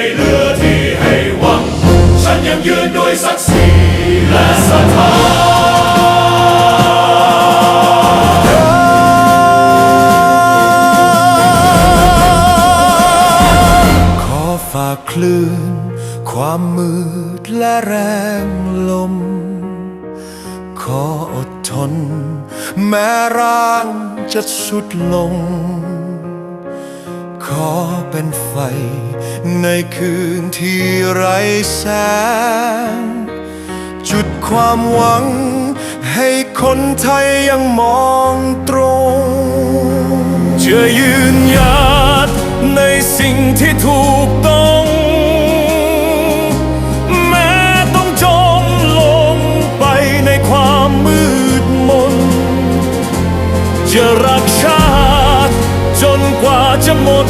ไม่เหลือที่ให้หวัง ฉันยังยืนด้วยศักดิ์ศรีและศรัทธาขอฝากคลื่น ความมืดและแรงลม ขออดทน แม้ร่างจะสุดลง ขอเป็นไฟ ในคืนที่ไร้แสง จุดความหวัง ให้คนไทยยังมองตรงจะยืนหยัดในสิ่งที่ถูกต้อง แม้ต้องจมลงไปในความมืดมน จะรักชาติ จนกว่าจะหมด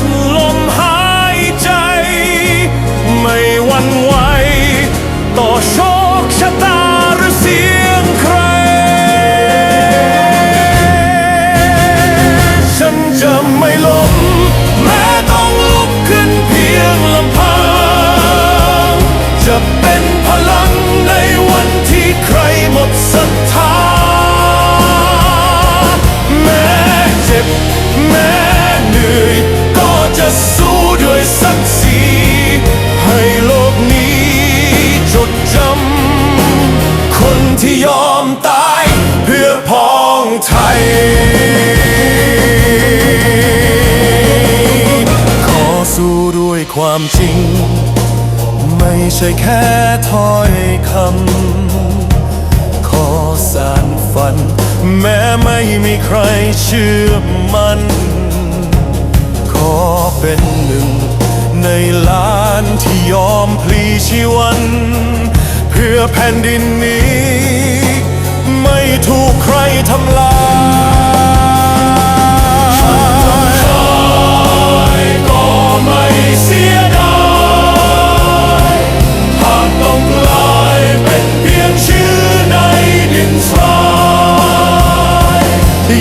ความจริง ไม่ใช่แค่ถ้อยคำขอสารฝัน แม้ไม่มีใครเชื่อมัน ขอเป็นหนึ่ง ในล้านที่ยอมพลีชีวัน เพื่อแผ่นดินนี้ ไม่ถูกใครทำลาย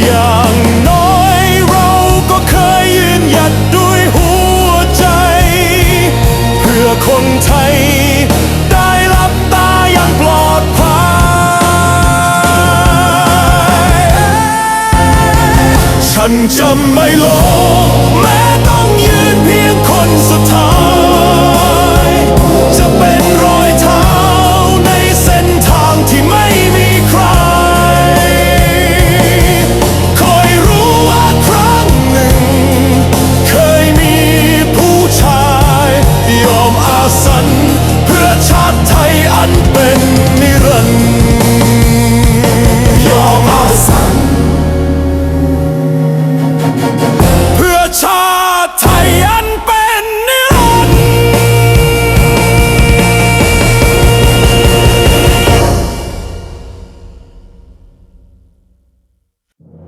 อย่างน้อยเราก็เคยยืนหยัดด้วยหัวใจ เพื่อคนไทย ได้รับตาอย่างปลอดภัย ฉันจะไม่ลงแม้